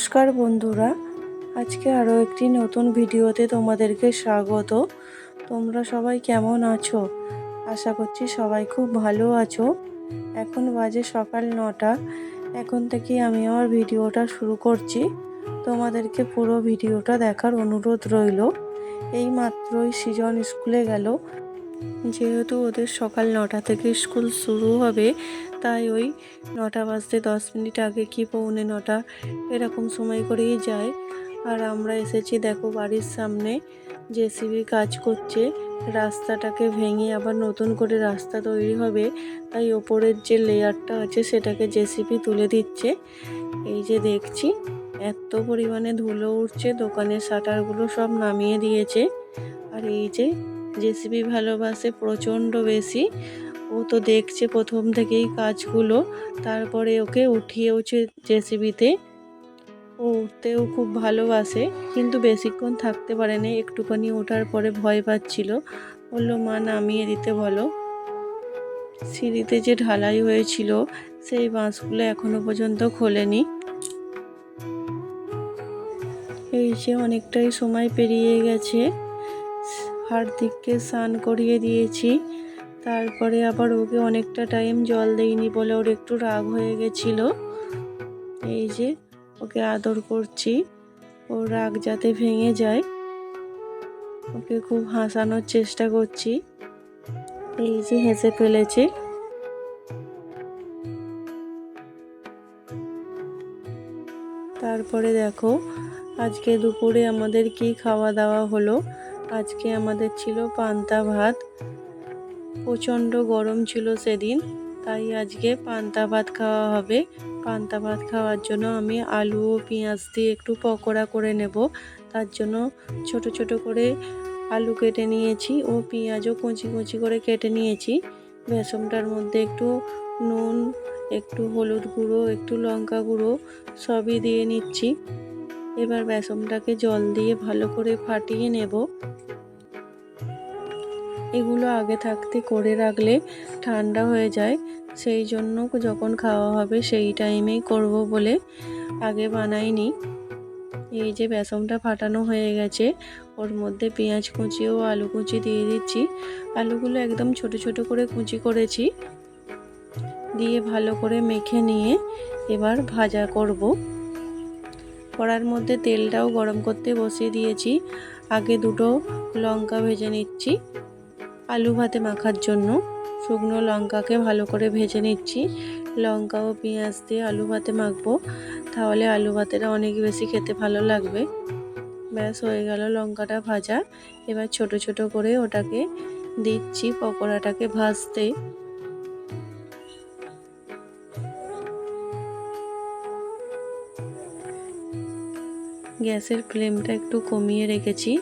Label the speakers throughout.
Speaker 1: নমস্কার বন্ধুরা। আজকে আরও একটি নতুন ভিডিওতে তোমাদেরকে স্বাগত। তোমরা সবাই কেমন আছো? আশা করছি সবাই খুব ভালো আছো। এখন বাজে সকাল নটা। এখন থেকে আমি আমার ভিডিওটা শুরু করছি। তোমাদেরকে পুরো ভিডিওটা দেখার অনুরোধ রইল। এই মাত্রই সৃজন স্কুলে গেল। যেহেতু ওদের সকাল নটা থেকে স্কুল শুরু হবে, তাই ওই নটা বাজতে দশ মিনিট আগে কি পৌনে নটা এরকম সময় করেই যায়। আর আমরা এসেছি দেখো বাড়ির সামনে, জেসিবি কাজ করছে, রাস্তাটাকে ভেঙে আবার নতুন করে রাস্তা তৈরি হবে, তাই ওপরের যে লেয়ারটা আছে সেটাকে জেসিবি তুলে দিচ্ছে। এই যে দেখছি, এত পরিমাণে ধুলো উঠছে, দোকানের শাটারগুলো সব নামিয়ে দিয়েছে। আর এই যে জেসিবি ভালোবাসে প্রচণ্ড বেশি। ও তো দেখছে প্রথম থেকেই কাজগুলো, তারপরে ওকে উঠিয়েওছে জেসিবিতে ও উঠতেও খুব ভালোবাসে, কিন্তু বেশিক্ষণ থাকতে পারে না একটুখানি ওঠার পরে ভয় পাচ্ছিল। বলল, মা, নামিয়ে দিতে বলো। সিঁড়িতে যে ঢালাই হয়েছিল, সেই বাঁশগুলো এখনও পর্যন্ত খোলেনি। এই যে অনেকটাই সময় পেরিয়ে গেছে। হার্দিককে স্নান করিয়ে দিয়েছি। তারপরে আবার ওকে অনেকটা টাইম জল দেইনি বলে ওর একটু রাগ হয়ে গেছিল। এই যে ওকে আদর করছি। ওর রাগ যাতে ভেঙে যায়। ওকে খুব হাসানোর চেষ্টা করছি। এই যে হেসে ফেলেছে। তারপরে দেখো, আজকে দুপুরে আমাদের কি খাওয়া দাওয়া হলো? আজকে আমাদের ছিল পান্তা ভাত। প্রচণ্ড গরম ছিল সেদিন, তাই আজকে পান্তা ভাত খাওয়া হবে। পান্তা ভাত খাওয়ার জন্য আমি আলু ও পেঁয়াজ দিয়ে একটু পকোড়া করে নেব। তার জন্য ছোট ছোট করে আলু কেটে নিয়েছি ও পেঁয়াজও কুচি কুচি করে কেটে নিয়েছি। বেসনটার মধ্যে একটু নুন, একটু হলুদ গুঁড়ো, একটু লঙ্কা গুঁড়ো সবই দিয়ে নিচ্ছি। এবার বেসনটাকে জল দিয়ে ভালো করে ফাটিয়ে নেব। এগুলো আগে থাকতে করে রাখলে ঠান্ডা হয়ে যায়। সেই জন্য যখন খাওয়া হবে সেই টাইমেই করব বলে আগে বানাইনি। এই যে বেসনটা ফাটানো হয়ে গেছে, ওর মধ্যে পেঁয়াজ কুচি ও আলু কুচি দিয়ে দিচ্ছি। আলুগুলো একদম ছোট ছোট করে কুচি করেছি। দিয়ে ভালো করে মেখে নিয়ে এবার ভাজা করব। কড়ার মধ্যে তেলটাও গরম করতে বসিয়ে দিয়েছি। আগে দুটো লঙ্কা ভেজে নিচ্ছি। আলু ভাতে মাখার জন্য শুকনো লঙ্কাকে ভালো করে ভেজে নিচ্ছি। লঙ্কা ও পেঁয়াজ দিয়ে আলু ভাতে মাখবো। তাহলে আলু ভাতেটা অনেক বেশি খেতে ভালো লাগবে। ব্যাস, হয়ে গেল লঙ্কাটা ভাজা। এবার ছোট ছোট করে ওটাকে দিচ্ছি পকোড়াটাকে ভাজতে। গ্যাসের ফ্লেমটা একটু কমিয়ে রেখেছি,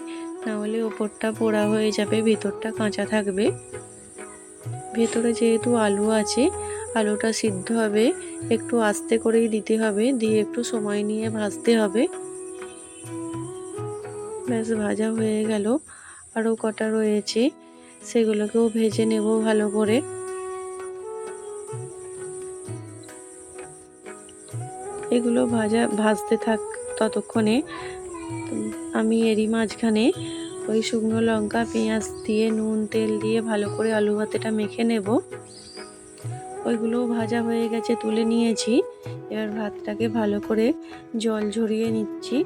Speaker 1: নাহলে ওপরটা পোড়া হয়ে যাবে, ভেতরটা কাঁচা থাকবে। ভেতরে যেহেতু আলু আছে, আলুটা সিদ্ধ হবে, একটু আস্তে করেই দিতে হবে, দিয়ে একটু সময় নিয়ে ভাজতে হবে। ব্যাস, ভাজা হয়ে গেল। আরও কটা রয়েছে, সেগুলোকেও ভেজে নেব ভালো করে। এগুলো ভাজা, ভাজতে থাক ততক্ষণে আমি এরই মাঝখানে ওই শুকনো লঙ্কা, পেঁয়াজ দিয়ে, নুন, তেল দিয়ে ভালো করে আলু ভাতেটা মেখে নেব। ওইগুলোও ভাজা হয়ে গেছে, তুলে নিয়েছি। এবার ভাতটাকে ভালো করে জল ঝরিয়ে নিচ্ছি।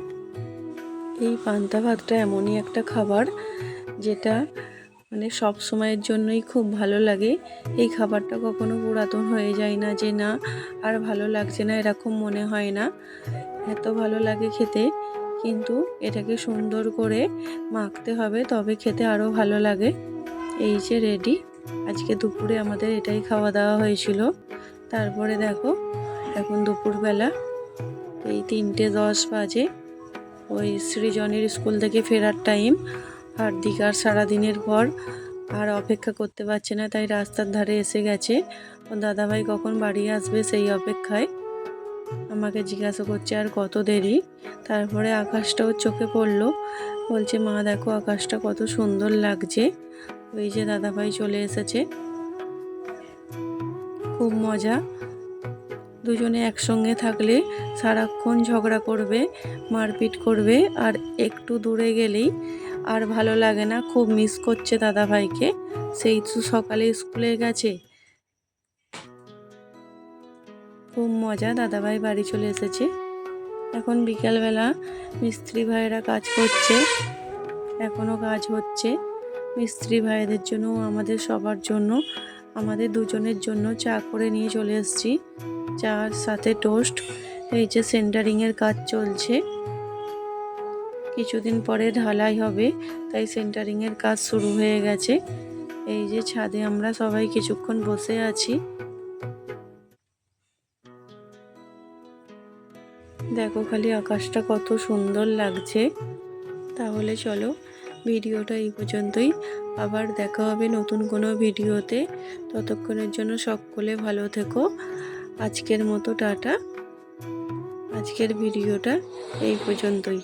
Speaker 1: এই পান্তা ভাতটা এমনই একটা খাবার যেটা মানে সব সময়ের জন্যই খুব ভালো লাগে। এই খাবারটা কখনো পুরাতন হয়ে যায় না যে না, আর ভালো লাগছে না এরকম মনে হয় না। এত ভালো লাগে খেতে, কিন্তু এটাকে সুন্দর করে মাখতে হবে, তবে খেতে আরও ভালো লাগে। এই যে রেডি আজকে দুপুরে আমাদের এটাই খাওয়া দাওয়া হয়েছিল। তারপরে দেখো, এখন দুপুরবেলা, এই তিনটে দশ বাজে। ওই সৃজনের স্কুল থেকে ফেরার টাইম আর দীঘার সারাদিনের পর আর অপেক্ষা করতে পারছে না, তাই রাস্তার ধারে এসে গেছে। ও দাদাভাই কখন বাড়ি আসবে সেই অপেক্ষায়। আমাকে জিজ্ঞাসা করছে, আর কত দেরি? তারপরে আকাশটাও চোখে পড়ল। বলছে, মা, দেখো আকাশটা কত সুন্দর লাগছে। ওই যে দাদাভাই চলে এসেছে। খুব মজা। দুজনে একসঙ্গে থাকলে সারাক্ষণ ঝগড়া করবে, মারপিট করবে, আর একটু দূরে গেলেই আর ভালো লাগে না। খুব মিস করছে দাদা ভাইকে সেই সকালে স্কুলে গেছে। খুব মজা, দাদাভাই বাড়ি চলে এসেছে। এখন বিকালবেলা মিস্ত্রি ভাইয়েরা কাজ করছে এখনও কাজ হচ্ছে। মিস্ত্রি ভাইদের জন্য, আমাদের সবার জন্য, আমাদের দুজনের জন্য চা করে নিয়ে চলে এসেছি। চার সাথে টোস্ট, এই যে সেন্টারিংয়ের কাজ চলছে। কিছুদিন পরে ঢালাই হবে, তাই সেন্টারিংয়ের কাজ শুরু হয়ে গেছে। এই যে ছাদে আমরা সবাই কিছুক্ষণ বসে আছি। দেখো খালি আকাশটা কত সুন্দর লাগছে। তাহলে চলো ভিডিওটা এই পর্যন্তই। আবার দেখা হবে নতুন কোনো ভিডিওতে। ততক্ষণের জন্য সকলে ভালো থেকো। আজকের মতো টাটা। আজকের ভিডিওটা এই পর্যন্তই।